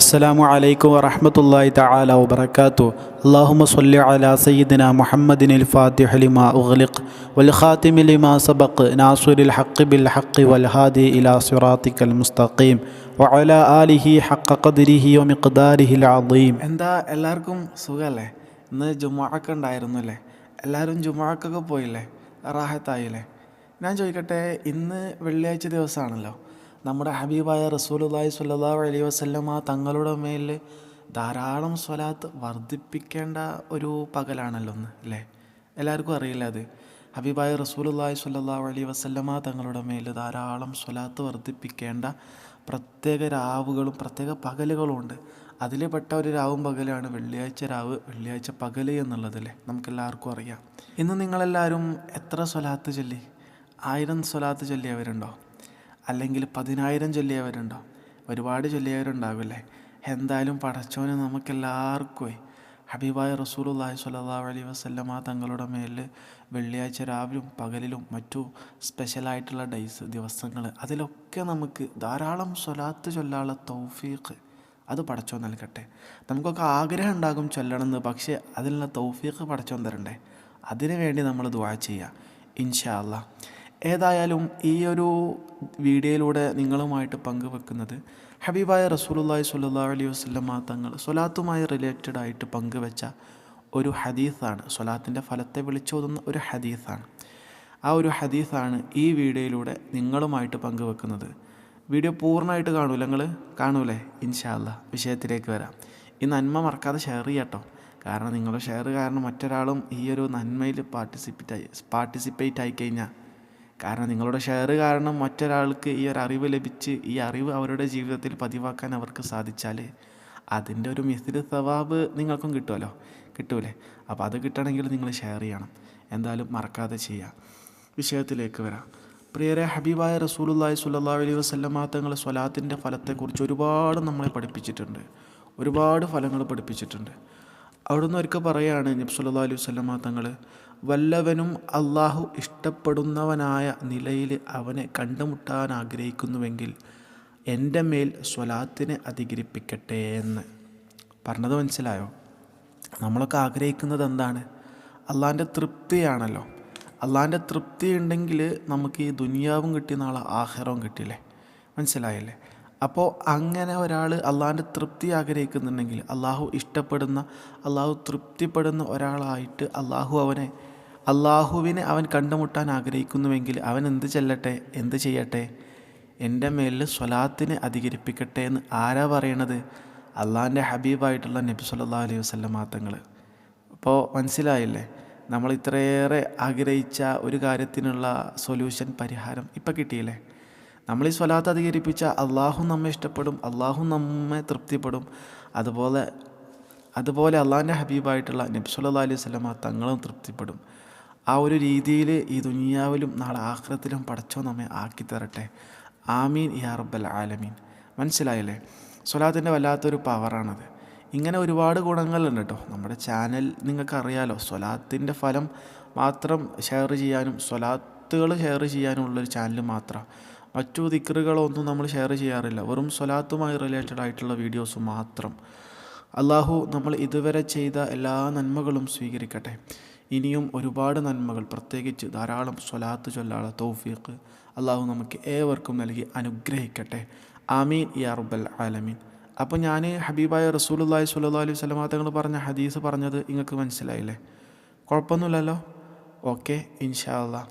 അസ്സലാമു അലൈക്കും വറഹമത്തല്ലാഹി തആല വബറകാതു അല്ലാഹുമ്മ സ്വല്ലി അലാ സയ്യിദിന മുഹമ്മദിനിൽ ഫാത്തിഹ ലിമാ ഉഗ്ലിഖ് വൽ ഖാതിമി ലിമാ സബഖ് നാസിറുൽ ഹഖ് ബിൽ ഹഖ് വൽ ഹാദി ഇലാ സിറാത്തിക്കൽ മുസ്തഖീം വഅല ആലിഹി ഹഖ ഖദ്രിഹി വമിഖ്ദാരിഹിൽ അളീം എന്താ എല്ലാവർക്കും സുഖല്ലേ? ഇന്ന് ജുമുഅക്ക ഉണ്ടായിരുന്നു അല്ലേ എല്ലാവരും ജുമുഅക്കൊക്കെ പോയില്ലേ? റാഹത്തായില്ലേ? ഞാൻ ചോദിക്കട്ടെ ഇന്ന് വെള്ളിയാഴ്ച ദിവസമാണല്ലോ. നമ്മുടെ ഹബീബായ റസൂലുള്ളാഹി സ്വല്ലല്ലാഹു അലൈഹി വസല്ലമ തങ്ങളുടെ മേൽ ധാരാളം സ്വലാത്ത് വർദ്ധിപ്പിക്കേണ്ട ഒരു പകലാണല്ലോ ഒന്ന് അല്ലേ? എല്ലാവർക്കും അറിയില്ല അത്. ഹബീബായ റസൂലുള്ളാഹി സ്വല്ലല്ലാഹു അലൈഹി വസല്ലമ തങ്ങളുടെ മേൽ ധാരാളം സ്വലാത്ത് വർദ്ധിപ്പിക്കേണ്ട പ്രത്യേക രാവുകളും പ്രത്യേക പകലുകളും ഉണ്ട്. അതിൽ പെട്ട ഒരു രാവും പകലാണ് വെള്ളിയാഴ്ച രാവ് വെള്ളിയാഴ്ച പകൽ എന്നുള്ളതല്ലേ നമുക്കെല്ലാവർക്കും അറിയാം. ഇന്ന് നിങ്ങളെല്ലാവരും എത്ര സ്വലാത്ത് ചൊല്ലി? ആയിരം സ്വലാത്ത് ചൊല്ലിയവരുണ്ടോ? അല്ലെങ്കിൽ പതിനായിരം ചൊല്ലിയവരുണ്ടോ? ഒരുപാട് ചൊല്ലിയവരുണ്ടാവില്ലേ? എന്തായാലും പടച്ചോന് നമുക്കെല്ലാവർക്കും ഹബീബായ റസൂലുള്ളാഹി സ്വല്ലല്ലാഹു അലൈഹി വസല്ലമ തങ്ങളുടെ മേൽ വെള്ളിയാഴ്ച രാവിലും പകലിലും മറ്റു സ്പെഷ്യലായിട്ടുള്ള ഡേയ്സ് ദിവസങ്ങൾ അതിലൊക്കെ നമുക്ക് ധാരാളം സ്വലാത്ത് ചൊല്ലാനുള്ള തൗഫീഖ് അത് പടച്ചോൻ നൽകട്ടെ. നമുക്കൊക്കെ ആഗ്രഹം ഉണ്ടാകും ചൊല്ലണമെന്ന് പക്ഷേ അതിനുള്ള തൗഫീഖ് പടച്ചോൻ തരണ്ടേ? അതിനു വേണ്ടി നമ്മൾ ദുവാ ചെയ്യുക ഇൻഷാ അല്ലാ ഏതായാലും ഈ ഒരു വീഡിയോയിലൂടെ നിങ്ങളുമായിട്ട് പങ്കുവെക്കുന്നത് ഹബീബായ റസൂലുള്ളാഹി സ്വല്ലല്ലാഹു അലൈഹി വസല്ലമ തങ്ങൾ സ്വലാത്തുമായി റിലേറ്റഡ് ആയിട്ട് പങ്കുവെച്ച ഒരു ഹദീസാണ്. സ്വലാത്തിന്റെ ഫലത്തെ വിളിച്ചോതുന്ന ഒരു ഹദീസാണ്. ആ ഒരു ഹദീസാണ് ഈ വീഡിയോയിലൂടെ നിങ്ങളുമായിട്ട് പങ്കുവെക്കുന്നത്. വീഡിയോ പൂർണമായിട്ട് കാണൂല നിങ്ങൾ കാണൂലേ? ഇൻഷാല്ല വിഷയത്തിലേക്ക് വരാം. ഈ നന്മ മറക്കാതെ ഷെയർ ചെയ്യട്ടോ. കാരണം നിങ്ങളുടെ ഷെയർ കാരണം മറ്റൊരാളും ഈ ഒരു നന്മയിൽ പാർട്ടിസിപ്പേറ്റ് ആയി പാർട്ടിസിപ്പേറ്റ് ആയി കഴിഞ്ഞാൽ കാരണം നിങ്ങളുടെ ഷെയർ കാരണം മറ്റൊരാൾക്ക് ഈ ഒരു അറിവ് ലഭിച്ച് ഈ അറിവ് അവരുടെ ജീവിതത്തിൽ പതിവാക്കാൻ അവർക്ക് സാധിച്ചാൽ അതിന്റെ ഒരു മിസ്തിര സവാബ് നിങ്ങൾക്കും കിട്ടുമല്ലോ കിട്ടൂലേ? അപ്പോൾ അത് കിട്ടണമെങ്കിൽ നിങ്ങൾ ഷെയർ ചെയ്യണം. എന്തായാലും മറക്കാതെ ചെയ്യുക. വിഷയത്തിലേക്ക് വരാം. പ്രിയരെ ഹബീബായ റസൂലുള്ളാഹി സുല്ലാ അലൈഹി വസല്ലമ തങ്ങൾ സ്വലാത്തിന്റെ ഫലത്തെക്കുറിച്ച് ഒരുപാട് നമ്മളെ പഠിപ്പിച്ചിട്ടുണ്ട്. ഒരുപാട് ഫലങ്ങൾ പഠിപ്പിച്ചിട്ടുണ്ട്. അവിടുന്ന് ഒരിക്കൽ പറയുകയാണ് നബ്സുല്ലാ അലൈഹി വസല്ലമ തങ്ങൾ വല്ലവനും അള്ളാഹു ഇഷ്ടപ്പെടുന്നവനായ നിലയിൽ അവനെ കണ്ടുമുട്ടാൻ ആഗ്രഹിക്കുന്നുവെങ്കിൽ എന്റെ മേൽ സ്വലാത്തിനെ അധികരിപ്പിക്കട്ടെ എന്ന്. പറഞ്ഞത് മനസ്സിലായോ? നമ്മളൊക്കെ ആഗ്രഹിക്കുന്നത് എന്താണ്? അള്ളാന്റെ തൃപ്തിയാണല്ലോ. അള്ളാന്റെ തൃപ്തി ഉണ്ടെങ്കിൽ നമുക്ക് ഈ ദുനിയാവും കിട്ടിയ നാളെ ആഹാരവും കിട്ടിയില്ലേ? മനസ്സിലായല്ലേ? അപ്പോൾ അങ്ങനെ ഒരാൾ അള്ളാന്റെ തൃപ്തി ആഗ്രഹിക്കുന്നുണ്ടെങ്കിൽ അള്ളാഹു ഇഷ്ടപ്പെടുന്ന അള്ളാഹു തൃപ്തിപ്പെടുന്ന ഒരാളായിട്ട് അള്ളാഹു അവനെ അള്ളാഹുവിനെ അവൻ കണ്ടുമുട്ടാൻ ആഗ്രഹിക്കുന്നുവെങ്കിൽ അവൻ എന്ത് ചെല്ലട്ടെ എന്ത് ചെയ്യട്ടെ? എന്റെ മേലിൽ സ്വലാത്തിനെ അധികരിപ്പിക്കട്ടെ എന്ന് ആരാ പറയണത്? അള്ളാഹിന്റെ ഹബീബായിട്ടുള്ള നബി സല്ലാ അലൈഹി വസ്ലം മാത്തങ്ങൾ അപ്പോൾ മനസ്സിലായില്ലേ? നമ്മൾ ഇത്രയേറെ ആഗ്രഹിച്ച ഒരു കാര്യത്തിനുള്ള സൊല്യൂഷൻ പരിഹാരം ഇപ്പം കിട്ടിയില്ലേ? നമ്മൾ ഈ സ്വലാത്ത് അധികരിപ്പിച്ച അള്ളാഹു നമ്മെ ഇഷ്ടപ്പെടും അള്ളാഹു നമ്മെ തൃപ്തിപ്പെടും. അതുപോലെ അതുപോലെ അള്ളാഹിന്റെ ഹബീബായിട്ടുള്ള നബ്സുല്ലാ അലൈഹി വസല്ലമ തങ്ങളും തൃപ്തിപ്പെടും. ആ ഒരു രീതിയിൽ ഈ ദുനിയാവിലും നാളെ ആഹ്ലത്തിലും പടച്ചോ നമ്മെ ആക്കി തരട്ടെ. ആമീൻ യാ റബ്ബൽ ആലമീൻ. മനസ്സിലായില്ലേ? സ്വലാത്തിന്റെ വല്ലാത്തൊരു പവറാണത്. ഇങ്ങനെ ഒരുപാട് ഗുണങ്ങളുണ്ട് കേട്ടോ. നമ്മുടെ ചാനൽ നിങ്ങൾക്കറിയാലോ സ്വലാത്തിന്റെ ഫലം മാത്രം ഷെയർ ചെയ്യാനും സ്വലാത്തുകൾ ഷെയർ ചെയ്യാനുമുള്ളൊരു ചാനൽ മാത്രം. മറ്റു ദിക്റുകളൊന്നും നമ്മൾ ഷെയർ ചെയ്യാറില്ല. വെറും സ്വലാത്തുമായി റിലേറ്റഡ് ആയിട്ടുള്ള വീഡിയോസ് മാത്രം. അള്ളാഹു നമ്മൾ ഇതുവരെ ചെയ്ത എല്ലാ നന്മകളും സ്വീകരിക്കട്ടെ. ഇനിയും ഒരുപാട് നന്മകൾ പ്രത്യേകിച്ച് ധാരാളം സ്വലാത്ത് ചൊല്ലാളെ തൗഫീഖ് അള്ളാഹു നമുക്ക് ഏവർക്കും നൽകി അനുഗ്രഹിക്കട്ടെ. ആമീൻ യാ റബ്ബൽ ആലമീൻ. അപ്പോൾ ഞാൻ ഹബീബായ റസൂലുള്ളാഹി സ്വല്ലല്ലാഹു അലൈഹി തങ്ങൾ പറഞ്ഞ ഹദീസ് പറഞ്ഞത് നിങ്ങൾക്ക് മനസ്സിലായില്ലേ? കുഴപ്പമൊന്നുമില്ലല്ലോ? ഓക്കെ ഇൻഷാ അല്ലാ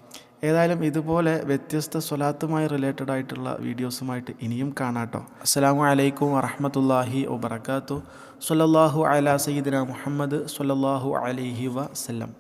ഏതായാലും ഇതുപോലെ വ്യത്യസ്ത സ്വലാത്തുമായി റിലേറ്റഡ് ആയിട്ടുള്ള വീഡിയോസുമായിട്ട് ഇനിയും കാണാട്ടോ അസ്സലാമു അലൈക്കും വറഹമത്തല്ലാഹി വബർക്കാത്തു സ്വല്ലല്ലാഹു അല സയ്യിദിന മുഹമ്മദ് സ്വല്ലല്ലാഹു അലൈഹി വസല്ലം.